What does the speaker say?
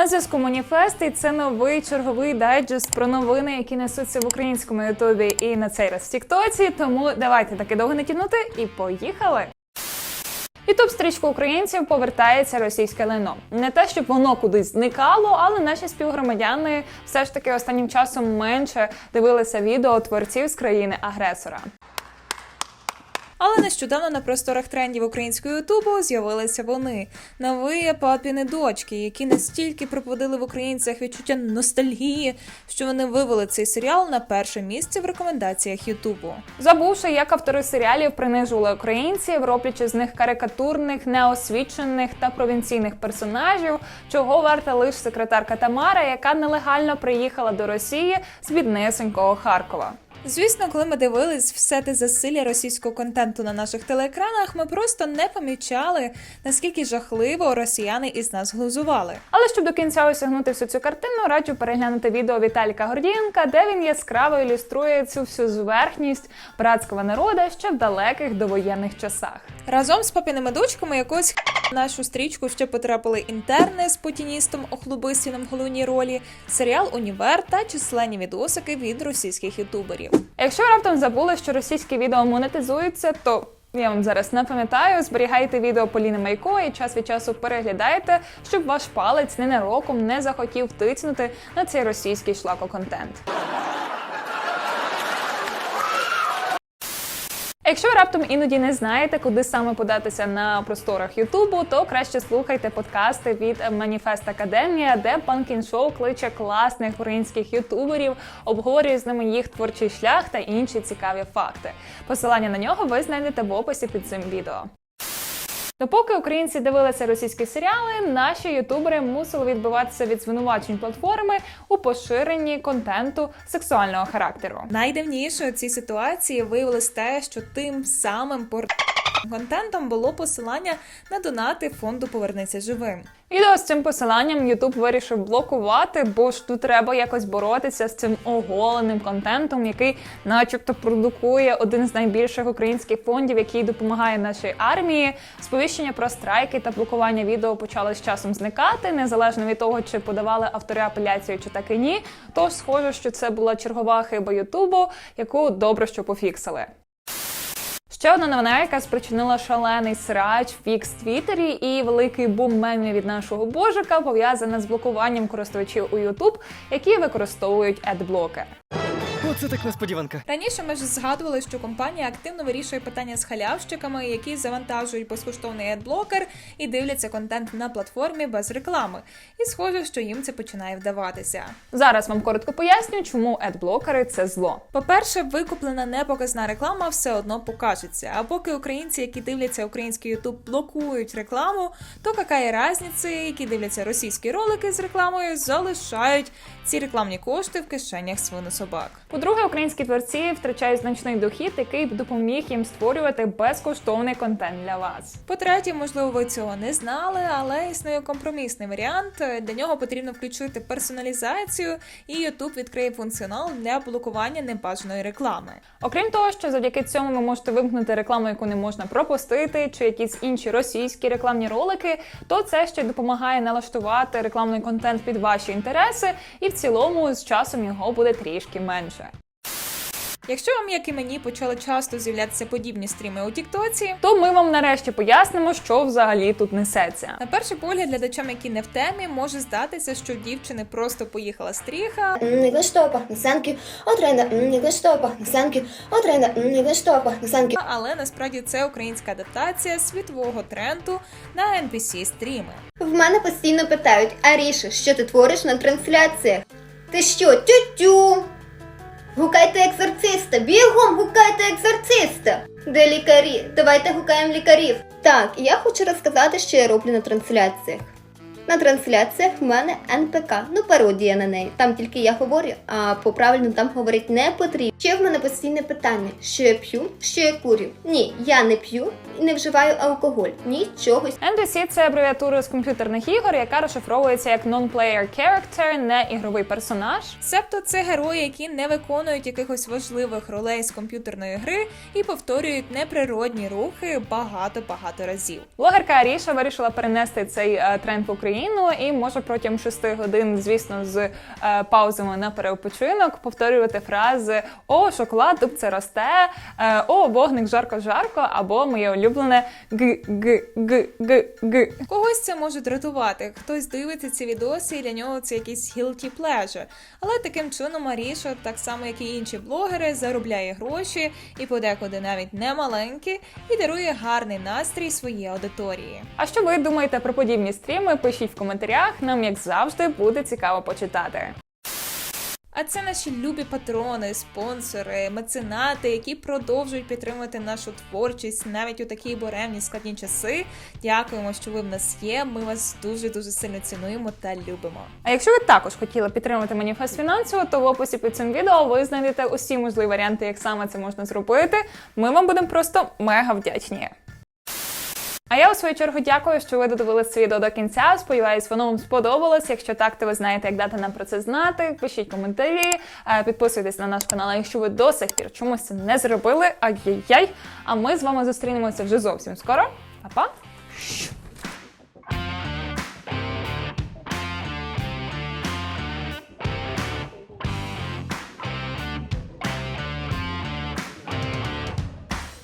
На зв'язку Маніфест і це новий черговий дайджест про новини, які несуться в українському ютубі і на цей раз в Тіктоці. Тому давайте таки довго не тягнути і поїхали. Ютуб стрічку українців повертається російське лайно. Не те, щоб воно кудись зникало, але наші співгромадяни все ж таки останнім часом менше дивилися відео творців з країни агресора. Але нещодавно на просторах трендів українського ютубу з'явилися вони нові папіни дочки, які настільки пробудили в українцях відчуття ностальгії, що вони вивели цей серіал на перше місце в рекомендаціях Ютубу. Забувши, як автори серіалів принижували українців, роблячи з них карикатурних, неосвічених та провінційних персонажів, чого варта лише секретарка Тамара, яка нелегально приїхала до Росії з біднесенького Харкова. Звісно, коли ми дивились все те засилля російського контенту на наших телеекранах, ми просто не помічали, наскільки жахливо росіяни із нас глузували. Але щоб до кінця осягнути всю цю картину, раджу переглянути відео Віталіка Гордієнка, де він яскраво ілюструє цю всю зверхність братського народу ще в далеких довоєнних часах. Разом з папіними дочками якось нашу стрічку ще потрапили інтерни з путіністом Охлубистіном в головній ролі, серіал Універ та численні відосики від російських ютуберів. Якщо ви раптом забули, що російські відео монетизуються, то я вам зараз не пам'ятаю. Зберігайте відео Поліни Майко і час від часу переглядайте, щоб ваш палець ненароком не захотів тицнути на цей російський шлакоконтент. Якщо ви раптом іноді не знаєте, куди саме податися на просторах Ютубу, то краще слухайте подкасти від Маніфест Академія, де Панкін Шоу кличе класних українських ютуберів, обговорює з ними їх творчий шлях та інші цікаві факти. Посилання на нього ви знайдете в описі під цим відео. Допоки українці дивилися російські серіали, наші ютубери мусили відбиватися від звинувачень платформи у поширенні контенту сексуального характеру. Найдивнішою цій ситуації виявилось те, що тим самим пор... контентом було посилання на донати фонду Повернися живим. Відео з цим посиланням YouTube вирішив блокувати, бо ж тут треба якось боротися з цим оголеним контентом, який, начебто, продукує один з найбільших українських фондів, який допомагає нашій армії. Сповіщення про страйки та блокування відео почали з часом зникати, незалежно від того, чи подавали автори апеляцію, чи так і ні. Тож схоже, що це була чергова хиба Ютубу, яку добре що пофіксили. Ще одна новина, яка спричинила шалений срач, фікс Твіттері і великий бум мемів від нашого божика пов'язана з блокуванням користувачів у YouTube, які використовують адблокер. Оце так несподіванка. Раніше ми ж згадували, що компанія активно вирішує питання з халявщиками, які завантажують безкоштовний адблокер і дивляться контент на платформі без реклами. І схоже, що їм це починає вдаватися. Зараз вам коротко поясню, чому адблокери це зло. По-перше, викуплена непоказна реклама все одно покажеться. А поки українці, які дивляться український Ютуб, блокують рекламу, то яка є різниця, які дивляться російські ролики з рекламою, залишають ці рекламні кошти в кишенях свинособак. По-друге, українські творці втрачають значний дохід, який б допоміг їм створювати безкоштовний контент для вас. По-третє, можливо, ви цього не знали, але існує компромісний варіант. Для нього потрібно включити персоналізацію, і YouTube відкриє функціонал для блокування небажаної реклами. Окрім того, що завдяки цьому ви можете вимкнути рекламу, яку не можна пропустити, чи якісь інші російські рекламні ролики, то це ще й допомагає налаштувати рекламний контент під ваші інтереси, і в цілому з часом його буде трішки менше. Якщо вам, як і мені, почали часто з'являтися подібні стріми у Тіктоці, То ми вам нарешті пояснимо, що взагалі тут несеться. на перший погляд глядачам, які не в темі, може здатися, що в дівчини просто поїхала стріха, Ніби що пахне санки, отренда, ніби що пахне санки, отренда, ніби що пахне санки. але насправді це українська адаптація світового тренду на NPC стріми. В мене постійно питають, Аріша, що ти твориш на трансляціях? Ти що, тю-тю? Гукайте екзорциста, бігом гукайте екзорциста. Де лікарі? Давайте гукаємо лікарів. Так, я хочу розказати, що я роблю на трансляціях. На трансляціях в мене НПК, ну пародія на неї. Там тільки я говорю, а по правильно там говорити не потрібно. Ще в мене постійне питання: що я п'ю, що я курю. Ні, я не п'ю і не вживаю алкоголь. Нічого. NPC – це абревіатура з комп'ютерних ігор, яка розшифровується як Non-Player Character, не ігровий персонаж. Себто це герої, які не виконують якихось важливих ролей з комп'ютерної гри і повторюють неприродні рухи багато-багато разів. Блогерка Аріша вирішила перенести цей е, тренд в Україну Україну і може протягом 6 годин, звісно, з е, паузами на перепочинок повторювати фрази О, шоколад, тут це росте, е, О, вогник жарко-жарко, або моє улюблене г г г г г Когось це може дратувати, хтось дивиться ці відоси і для нього це якийсь guilty pleasure. Але таким чином Аріша, так само як і інші блогери, заробляє гроші і подекуди навіть не маленькі, і дарує гарний настрій своїй аудиторії. А що ви думаєте про подібні стріми? Пишіть в коментарях. Нам, як завжди, буде цікаво почитати. А це наші любі патрони, спонсори, меценати, які продовжують підтримувати нашу творчість навіть у такі буремні складні часи. Дякуємо, що ви в нас є. Ми вас дуже дуже сильно цінуємо та любимо. А якщо ви також хотіли підтримати маніфест фінансово, то в описі під цим відео ви знайдете усі можливі варіанти, як саме це можна зробити. Ми вам будемо просто мега вдячні. А я у свою чергу дякую, що ви додивились це відео до кінця. Сподіваюсь, воно вам сподобалось. Якщо так, то ви знаєте, як дати нам про це знати. Пишіть коментарі, е, підписуйтесь на наш канал, якщо ви до сих пір чомусь це не зробили. Ай-яй-яй. А ми з вами зустрінемося вже зовсім скоро. Па-па!